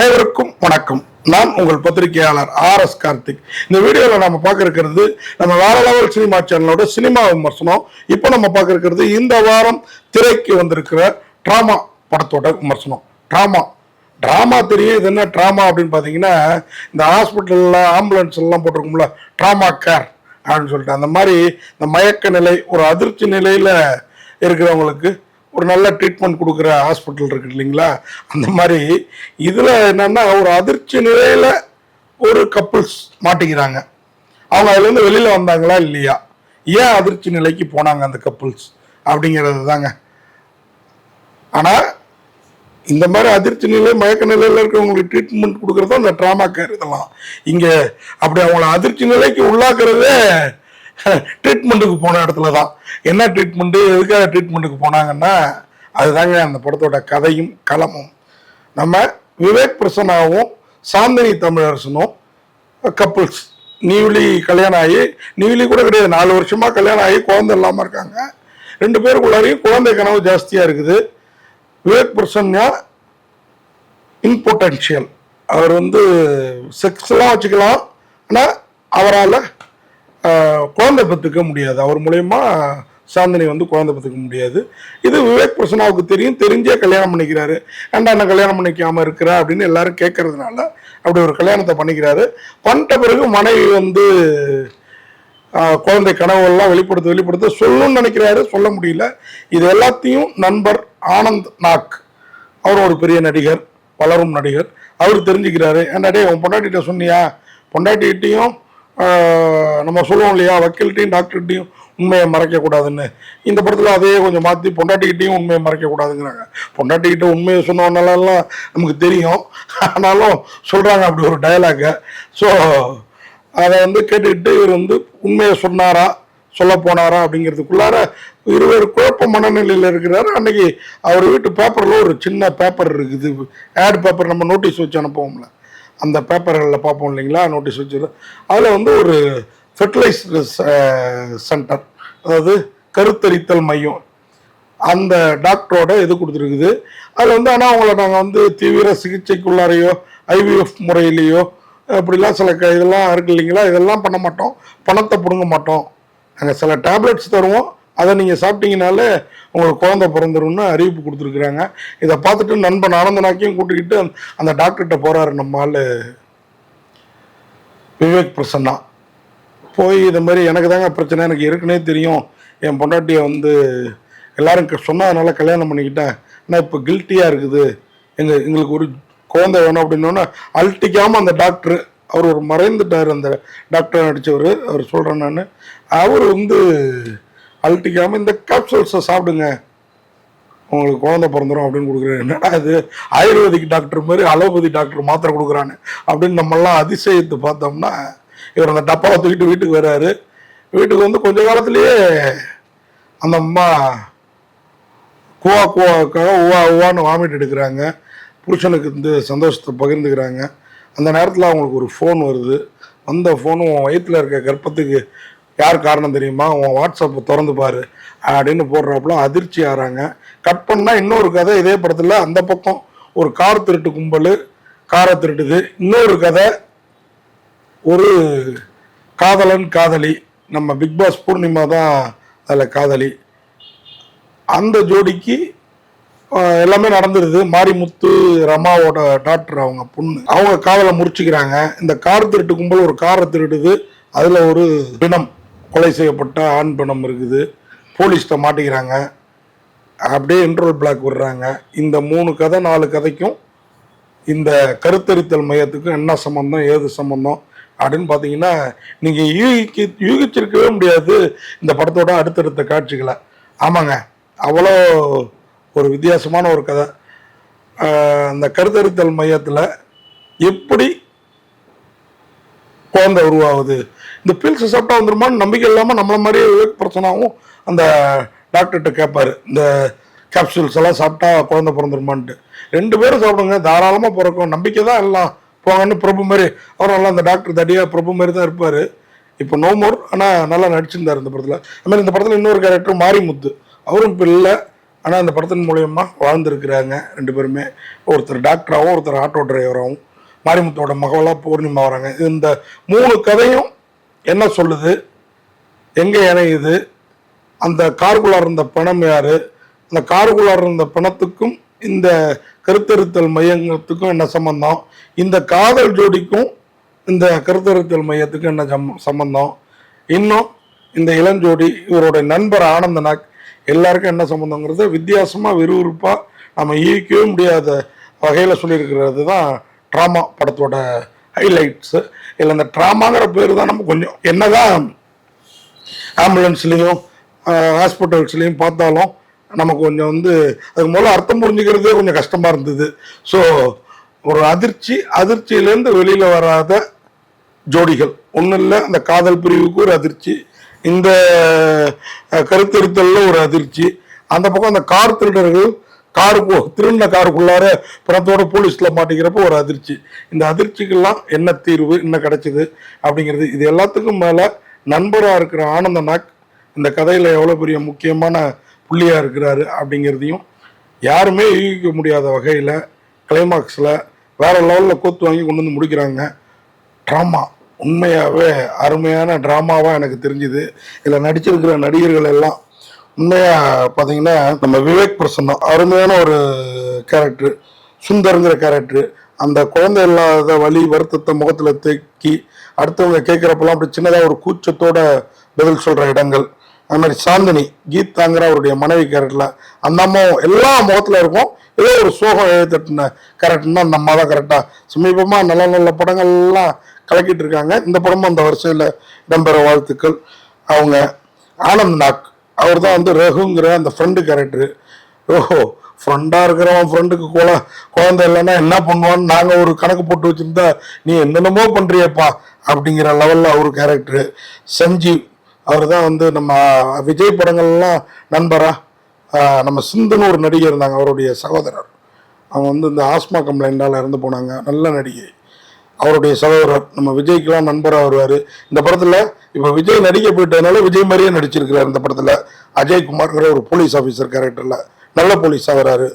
அனைவருக்கும் வணக்கம். நான் உங்கள் பத்திரிகையாளர் ஆர் எஸ் கார்த்திக். இந்த வீடியோவில் நம்ம பார்க்க இருக்கிறது நம்ம வேற லெவல் சினிமா சேனலோட சினிமா விமர்சனம். இப்போ நம்ம பார்க்க இருக்கிறது இந்த வாரம் திரைக்கு வந்திருக்கிற ட்ராமா படத்தோட விமர்சனம். ட்ராமா. ட்ராமா தெரியும் இது என்ன ட்ராமா அப்படின்னு பார்த்தீங்கன்னா இந்த ஹாஸ்பிட்டலில் ஆம்புலன்ஸ் எல்லாம் போட்டிருக்கும்ல ட்ராமா கேர் அப்படின்னு சொல்லிட்டு. அந்த மாதிரி இந்த மயக்க நிலை ஒரு அதிர்ச்சி நிலையில் இருக்கிறவங்களுக்கு ஒரு நல்ல ட்ரீட்மெண்ட் கொடுக்குற ஹாஸ்பிட்டல் இருக்கு இல்லைங்களா? அந்த மாதிரி இதில் என்னென்னா ஒரு அதிர்ச்சி நிலையில் ஒரு கப்புள்ஸ் மாட்டிக்கிறாங்க. அவங்க அதுலேருந்து வெளியில் வந்தாங்களா இல்லையா? ஏன் அதிர்ச்சி நிலைக்கு போனாங்க அந்த கப்புள்ஸ் அப்படிங்கிறது தாங்க. ஆனால் இந்த மாதிரி அதிர்ச்சி நிலை மயக்க நிலையில் இருக்கிறவங்களுக்கு ட்ரீட்மெண்ட் கொடுக்குறதும் அந்த ட்ராமா கேர் இதெல்லாம். இங்கே அப்படி அவங்கள அதிர்ச்சி நிலைக்கு உள்ளாக்குறதே ட்ரீட்மெண்ட்டுக்கு போன இடத்துல தான் என்ன ட்ரீட்மெண்ட்டு எதுக்காக ட்ரீட்மெண்ட்டுக்கு போனாங்கன்னா அதுதாங்க அந்த படத்தோட கதையும் களமும். நம்ம விவேக் பிரசனாவும் சாந்தினி தமிழரசனும் கப்புள்ஸ் நியூலி கல்யாணம் ஆகி நியூலி கூட கிடையாது. நாலு வருஷமாக கல்யாணம் ஆகி குழந்தை இல்லாமல் இருக்காங்க. ரெண்டு பேருக்குள்ளாரையும் குழந்தை கனவு ஜாஸ்தியாக இருக்குது. விவேக் பிரசன்யா இம்பொட்டன்ஷியல் அவர் வந்து செக்ஸ்லாம் வச்சுக்கலாம். ஆனால் அவரால் குழந்தை பெற்றுக்க முடியாது. அவர் மூலயமா சாந்தினி வந்து குழந்தை பத்துக்க முடியாது. இது விவேக் பிரசனாவுக்கு தெரியும். தெரிஞ்சே கல்யாணம் பண்ணிக்கிறாரு. ஏன்டா என்ன கல்யாணம் பண்ணிக்காம இருக்கிறா அப்படின்னு எல்லாரும் கேட்கறதுனால அப்படி ஒரு கல்யாணத்தை பண்ணிக்கிறாரு. பண்ணிட்ட பிறகு மனைவி வந்து குழந்தை கனவுகள்லாம் வெளிப்படுத்த வெளிப்படுத்த சொல்லணும்னு நினைக்கிறாரு. சொல்ல முடியல. இது எல்லாத்தையும் நண்பர் ஆனந்த் நாக். அவர் ஒரு பெரிய நடிகர். வளரும் நடிகர். அவர் தெரிஞ்சுக்கிறாரு. ஏன்டாடே உன் பொண்டாட்டிகிட்ட சொன்னியா? பொண்டாட்டிகிட்டையும் நம்ம சொல்லுவோம் இல்லையா வக்கீல்கிட்டையும் டாக்டர்கிட்டையும் உண்மையை மறைக்கக்கூடாதுன்னு. இந்த படத்தில் அதையே கொஞ்சம் மாற்றி பொண்டாட்டிக்கிட்டையும் உண்மையை மறைக்கக்கூடாதுங்கிறாங்க. பொண்டாட்டிக்கிட்ட உண்மையை சொன்னவனாலலாம் நமக்கு தெரியும். ஆனாலும் சொல்கிறாங்க அப்படி ஒரு டயலாகை ஸோ அதை வந்து கேட்டுக்கிட்டு இவர் வந்து உண்மையை சொன்னாரா சொல்ல போனாரா அப்படிங்கிறதுக்குள்ளார இருவர் குழப்ப மனநிலையில் இருக்கிறாரு. அன்னைக்கு அவர் வீட்டு பேப்பரில் ஒரு சின்ன பேப்பர் இருக்குது. ஆட் பேப்பர் நம்ம நோட்டீஸ் வச்சு அனுப்புவோம்ல. அந்த பேப்பர்களில் பார்ப்போம் இல்லைங்களா? நோட்டீஸ் வச்சு அதில் வந்து ஒரு ஃபெர்டிலைசர் சென்டர் அதாவது கருத்தரித்தல் மையம். அந்த டாக்டரோட இது கொடுத்துருக்குது. அதில் வந்து ஆனால் அவங்கள நாங்கள் வந்து தீவிர சிகிச்சைக்குள்ளாரையோ ஐவிஎஃப் முறையிலேயோ அப்படிலாம் சில க இதெல்லாம் இருக்கு இல்லைங்களா? இதெல்லாம் பண்ண மாட்டோம். பணத்தை பிடுங்க மாட்டோம். நாங்கள் சில டேப்லெட்ஸ் தருவோம். அதை நீங்கள் சாப்பிட்டீங்கனாலே உங்களுக்கு குழந்தை பிறந்துரும்னு அறிவிப்பு கொடுத்துருக்குறாங்க. இதை பார்த்துட்டு நண்பன் ஆனந்தனாக்கியும் கூட்டிக்கிட்டு அந்த- டாக்டர்கிட்ட போகிறாரு நம்ம ஆள் விவேக் பிரசன்னா. போய் இது மாதிரி எனக்கு தாங்க பிரச்சனை எனக்கு இருக்குனே தெரியும். என் பொண்டாட்டியை வந்து எல்லாரும் சொன்னதுனால கல்யாணம் பண்ணிக்கிட்டேன். ஆனால் இப்போ கில்ட்டியாக இருக்குது. எங்கள் எங்களுக்கு ஒரு குழந்தை வேணும் அப்படின்னோன்னா அழட்டிக்காமல் அந்த டாக்டர் அவர் ஒரு மறைந்துட்டார் அந்த டாக்டர் நடித்தவர் அவர் சொல்கிறேன் நான். அவர் வந்து அழட்டிக்காமல் இந்த கேப்சூல்ஸை சாப்பிடுங்க. உங்களுக்கு குழந்தை பிறந்துடும் அப்படின்னு கொடுக்குறேன். என்னடா இது? ஆயுர்வேதிக் டாக்டர் மாதிரி அலோபதி டாக்டர் மாத்திரை கொடுக்குறான்னு அப்படின்னு நம்மெல்லாம் அதிசயத்தை பார்த்தோம்னா இவர் அந்த டப்பாவை தூக்கிட்டு வீட்டுக்கு வர்றாரு. வீட்டுக்கு வந்து கொஞ்ச காலத்துலேயே அந்த அம்மா குவா குவாக்காக உவா உவான்னு வாமிட் எடுக்கிறாங்க. புருஷனுக்கு வந்து சந்தோஷத்தை பகிர்ந்துக்கிறாங்க. அந்த நேரத்தில் அவங்களுக்கு ஒரு ஃபோன் வருது. வந்த ஃபோனும் வயிற்றில் இருக்க கர்ப்பத்துக்கு யார் காரணம் தெரியுமா? உன் வாட்ஸ்அப்பை திறந்து பாரு. அப்படின்னு போடுறாப்புல அதிர்ச்சி ஆறாங்க. கட் பண்ணால் இன்னொரு கதை இதே படத்தில் அந்த பக்கம். ஒரு கார் திருட்டு கும்பல் காரை திருட்டுது இன்னொரு கதை ஒரு காதலன் காதலி. நம்ம பிக் பாஸ் பூர்ணிமா தான் அதில் காதலி. அந்த ஜோடிக்கு எல்லாமே நடந்துருது. மாரிமுத்து ரமாவோட டாக்டர் அவங்க பொண்ணு. அவங்க காதலை முறிச்சுக்கிறாங்க. இந்த கார் திருட்டு கும்பல் ஒரு காரை திருடுது. அதில் ஒரு பிணம் கொலை செய்யப்பட்ட ஆண் பிணம் இருக்குது. போலீஸ்கிட்ட மாட்டிக்கிறாங்க. அப்படியே இன்ட்ரோல் பிளாக் விடுறாங்க. இந்த மூணு கதை நாலு கதைக்கும் இந்த கருத்தரித்தல் மையத்துக்கும் என்ன சம்பந்தம் ஏது சம்பந்தம் அப்படின்னு பார்த்தீங்கன்னா நீங்கள் யூகிக்கு யூகிச்சிருக்கவே முடியாது இந்த படத்தோட அடுத்தடுத்த காட்சிகளை. ஆமாங்க. அவ்வளோ ஒரு வித்தியாசமான ஒரு கதை. அந்த கருத்தரித்தல் மையத்தில் எப்படி குழந்தை உருவாகுது? இந்த பில்ஸ் சாப்பிட்டா வந்துருமான்னு நம்பிக்கை இல்லாமல் நம்மளை மாதிரியே விவேக் பிரச்சனாவும் அந்த டாக்டர்கிட்ட கேட்பார் இந்த கேப்சூல்ஸ் எல்லாம் சாப்பிட்டா குழந்தை பிறந்துருமான்ட்டு. ரெண்டு பேரும் சாப்பிடுங்க தாராளமாக பிறக்கும். நம்பிக்கை தான் எல்லாம் போங்கன்னு பிரபு மாதிரி. அவர் நல்லா அந்த டாக்டர் தடியாக பிரபு மாதிரி தான் இருப்பார். இப்போ நோ மோர் ஆனால் நல்லா நடிச்சிருந்தார் இந்த படத்தில். அதுமாதிரி இந்த படத்தில் இன்னொரு கேரக்டர் மாரிமுத்து. அவரும் இப்போ இல்லை. ஆனால் அந்த படத்தின் மூலயமா வாழ்ந்துருக்கிறாங்க ரெண்டு பேருமே. ஒருத்தர் டாக்டராகவும் ஒருத்தர் ஆட்டோ டிரைவராகவும் மாரிமுத்தோட மகளாக பூர்ணிமா வராங்க. இந்த மூணு கதையும் என்ன சொல்லுது? எங்கே இணையுது? அந்த காருக்குள்ளார் இருந்த பணம் யார்? அந்த காருக்குள்ளார் இருந்த பணத்துக்கும் இந்த கருத்தருத்தல் மையத்துக்கும் என்ன சம்பந்தம்? இந்த காதல் ஜோடிக்கும் இந்த கருத்தருத்தல் மையத்துக்கும் என்ன சம் சம்பந்தம்? இன்னும் இந்த இளஞ்சோடி இவருடைய நண்பர் ஆனந்தனாக் எல்லாருக்கும் என்ன சம்மந்தங்கிறது வித்தியாசமாக விறுவிறுப்பாக நம்ம ஈவிக்கவே முடியாத வகையில் சொல்லியிருக்கிறது தான் ட்ராமா படத்தோட ஹைலைட்ஸு இல்லை இந்த ட்ராமாங்கிற பேர் தான் நம்ம கொஞ்சம் என்னதான் ஆம்புலன்ஸ்லேயும் ஹாஸ்பிட்டல்ஸ்லேயும் பார்த்தாலும் நமக்கு கொஞ்சம் வந்து அதுக்கு முதல்ல அர்த்தம் புரிஞ்சுக்கிறதே கொஞ்சம் கஷ்டமாக இருந்தது. ஸோ ஒரு அதிர்ச்சி அதிர்ச்சியிலேருந்து வெளியில் வராத ஜோடிகள். ஒன்றும் இல்லை அந்த காதல் பிரிவுக்கு ஒரு அதிர்ச்சி இந்த கருத்திருத்தலில் ஒரு அதிர்ச்சி. அந்த பக்கம் அந்த கார் திருடர்கள் காருக்கு திருண்ண காருக்குள்ளார பணத்தோட போலீஸ்ல மாட்டிக்கிறப்போ ஒரு அதிர்ச்சி. இந்த அதிர்ச்சிக்கெல்லாம் என்ன தீர்வு என்ன கிடைச்சது அப்படிங்கிறது இது எல்லாத்துக்கும் மேல நண்பரா இருக்கிற ஆனந்த நாக் இந்த கதையில எவ்வளவு பெரிய முக்கியமான புள்ளியா இருக்கிறாரு அப்படிங்கிறதையும் யாருமே யூகிக்க முடியாத வகையில கிளைமாக்ஸ்ல வேற லெவல்ல கோத்து வாங்கி கொண்டு வந்து முடிக்கிறாங்க. ட்ராமா உண்மையாகவே அருமையான ட்ராமாவாக எனக்கு தெரிஞ்சுது. இதில் நடிச்சிருக்கிற நடிகர்கள் எல்லாம் உண்மையாக பார்த்தீங்கன்னா நம்ம விவேக் பிரசன்னம் அருமையான ஒரு கேரக்டர் சுந்தருங்கிற கேரக்டர் அந்த குழந்தை இல்லாத வலி வருத்தத்தை முகத்தில் தேக்கி அடுத்தவங்க கேட்குறப்பெல்லாம் அப்படி சின்னதாக ஒரு கூச்சத்தோட பதில் சொல்கிற இடங்கள். அது மாதிரி சாந்தினி கீதாங்கிற அவருடைய மனைவி கேரக்டரில் அந்த அம்மா எல்லா முகத்தில் இருக்கும். ஏதோ ஒரு சோகம் எழுத்தட்டின கேரக்டர்னா அந்த அம்மா தான் கரெக்டாக சமீபமாக நல்ல நல்ல படங்கள்லாம் கலக்கிட்டு இருக்காங்க. இந்த படமும் அந்த வருஷத்தில் இடம்பெற வாழ்த்துக்கள். அவங்க ஆனந்த் நாக் அவர் தான் வந்து ரகுங்கிற அந்த ஃப்ரெண்டு கேரக்டரு ஓஹோ ஃப்ரெண்டாக இருக்கிறவன் ஃப்ரெண்டுக்கு குழ குழந்தை இல்லைன்னா என்ன பண்ணுவான்னு நாங்கள் ஒரு கணக்கு போட்டு வச்சுருந்தா நீ என்னென்னமோ பண்ணுறியப்பா அப்படிங்கிற லெவலில் அவர் கேரக்டரு சஞ்சீவ் அவர் தான் வந்து நம்ம விஜய் படங்கள்லாம் நண்பரா? நம்ம சிந்துன்னு ஒரு நடிகை இருந்தாங்க அவருடைய சகோதரர். அவங்க வந்து இந்த ஆஸ்மா கம்ப்ளைண்டால் இறந்து போனாங்க. நல்ல நடிகை. அவருடைய சகோதரர் நம்ம விஜய்க்கெல்லாம் நண்பராக வருவார். இந்த படத்தில் இப்போ விஜய் நடிக்க போயிட்டதுனால விஜய் மாதிரியே நடிச்சிருக்கிறார் இந்த படத்தில். அஜய்குமார்ங்கிற ஒரு போலீஸ் ஆஃபீஸர் கேரக்டரில் நல்ல போலீஸாக வராரு.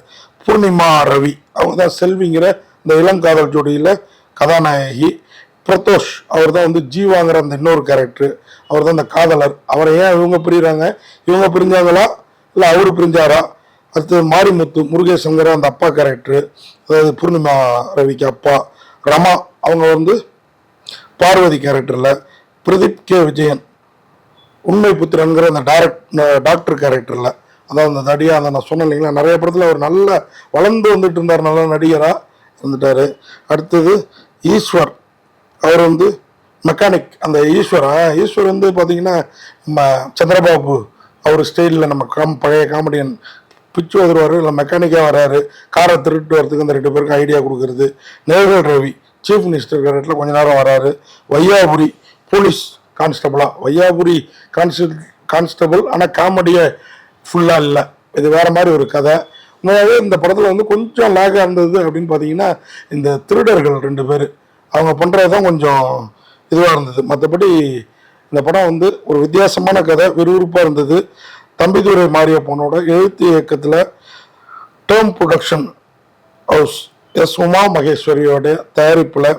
பூர்ணிமா ரவி அவங்க தான் செல்விங்கிற இந்த இளங்காதல் ஜோடியில் கதாநாயகி. பிரதோஷ் அவர் தான் வந்து ஜீவாங்கிற அந்த இன்னொரு கேரக்டர் அவர் தான் அந்த காதலர். அவரை ஏன் இவங்க பிரிகிறாங்க இவங்க பிரிஞ்சாங்களா? இல்லை அவரு பிரிஞ்சாரா? அடுத்தது மாரிமுத்து முருகேசங்கிற அந்த அப்பா கேரக்டர் அதாவது பூர்ணிமா ரவிக்கு அப்பா. ரமா அவங்க வந்து பார்வதி கேரக்டரில் பிரதீப் கே. விஜயன் உண்மை புத்திரன்கிற அந்த டைரக்ட் டாக்டர் கேரக்டரில் அதான் அந்த நடிகா அந்த நான் சொன்னேன் இல்லைங்களா நிறைய படத்தில் அவர் நல்ல வளர்ந்து வந்துட்டு இருந்தார் நல்ல நடிகராக இருந்துட்டார். அடுத்தது ஈஸ்வர். அவர் வந்து மெக்கானிக் அந்த ஈஸ்வரா? ஈஸ்வர் வந்து பார்த்தீங்கன்னா நம்ம சந்திரபாபு அவர் ஸ்டைலில் நம்ம காம் பழைய காமெடியன் பிச்சு உதருவார் இல்லை மெக்கானிக்காக வராரு காரை திருட்டு வரதுக்கு அந்த ரெண்டு பேருக்கும் ஐடியா கொடுக்கறது. நேர்கள் ரவி சீஃப் மினிஸ்டர் கேரக்டரில் கொஞ்ச நேரம் வராரு. வையாபுரி போலீஸ் கான்ஸ்டபுளாக வையாபுரி கான்ஸ்ட கான்ஸ்டபிள் ஆனால் காமெடியை ஃபுல்லாக இல்லை. இது வேறு மாதிரி ஒரு கதை. உண்மையாகவே இந்த படத்தில் வந்து கொஞ்சம் லேக்காக இருந்தது அப்படின்னு பார்த்தீங்கன்னா இந்த திருடர்கள் ரெண்டு பேர். அவங்க பண்ணுறது தான் கொஞ்சம் இதுவாக இருந்தது. மற்றபடி இந்த படம் வந்து ஒரு வித்தியாசமான கதை விறுவிறுப்பாக இருந்தது. தம்பிதுரை மாரியப்பனோட எழுத்து இயக்கத்தில் term production house S Uma மகேஸ்வரியோட தயாரிப்பில்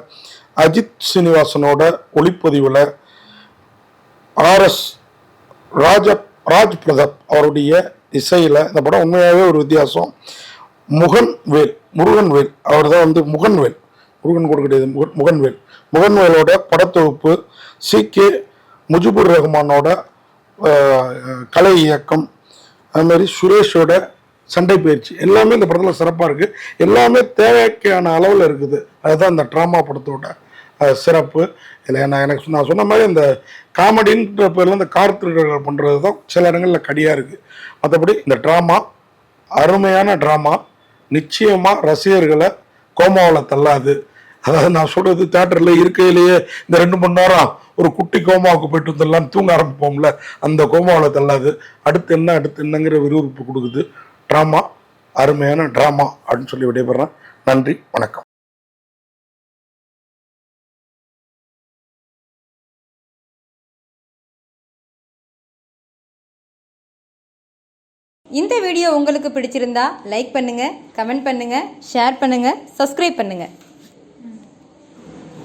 அஜித் சீனிவாசனோட ஒளிப்பதிவில் ஆர்எஸ் ராஜ ராஜ் பிரதாப் அவருடைய இசையில் இந்த படம் உண்மையாகவே ஒரு வித்தியாசம். முகன்வேல் முருகன்வேல் அவர் தான் வந்து முகன்வேல் முருகன் கூட கிடையாது முகன் முகன்வேல் முகன்வேலோட படத்தொகுப்பு சி கே முஜிபுர் ரஹ்மானோட கலை இயக்கம் அது மாதிரி சுரேஷோட சண்டை பயிற்சி எல்லாமே இந்த படத்தில் சிறப்பாக இருக்குது எல்லாமே தேவைக்கான அளவில் இருக்குது. அதுதான் இந்த ட்ராமா படத்தோட சிறப்பு. இல்லை நான் எனக்கு நான் சொன்ன மாதிரி இந்த காமெடின்ற பேரில் இந்த கார் திருடர்கள் பண்ணுறது தான் சில இடங்களில் கடியாக இருக்குது மற்றபடி இந்த ட்ராமா அருமையான ட்ராமா நிச்சயமாக ரசிகர்களை கோமாவில் தள்ளாது. அதாவது நான் சொல்கிறது தேட்டரில் இருக்கையிலேயே இந்த ரெண்டு மணி நேரம் ஒரு குட்டி கோமாவுக்கு போயிட்டு வந்துடலாம் தூங்க ஆரம்பிப்போம்ல அந்த கோமாவில் தள்ளாது. அடுத்து என்ன அடுத்து என்னங்கிற விறுவிறுப்பு கொடுக்குது. ட்ராமா அருமையான ட்ராமா அப்படின்னு சொல்லி விடைபெறேன் நன்றி வணக்கம். இந்த வீடியோ உங்களுக்கு பிடிச்சிருந்தா லைக் பண்ணுங்கள் கமெண்ட் பண்ணுங்கள் ஷேர் பண்ணுங்கள் சப்ஸ்கிரைப் பண்ணுங்கள்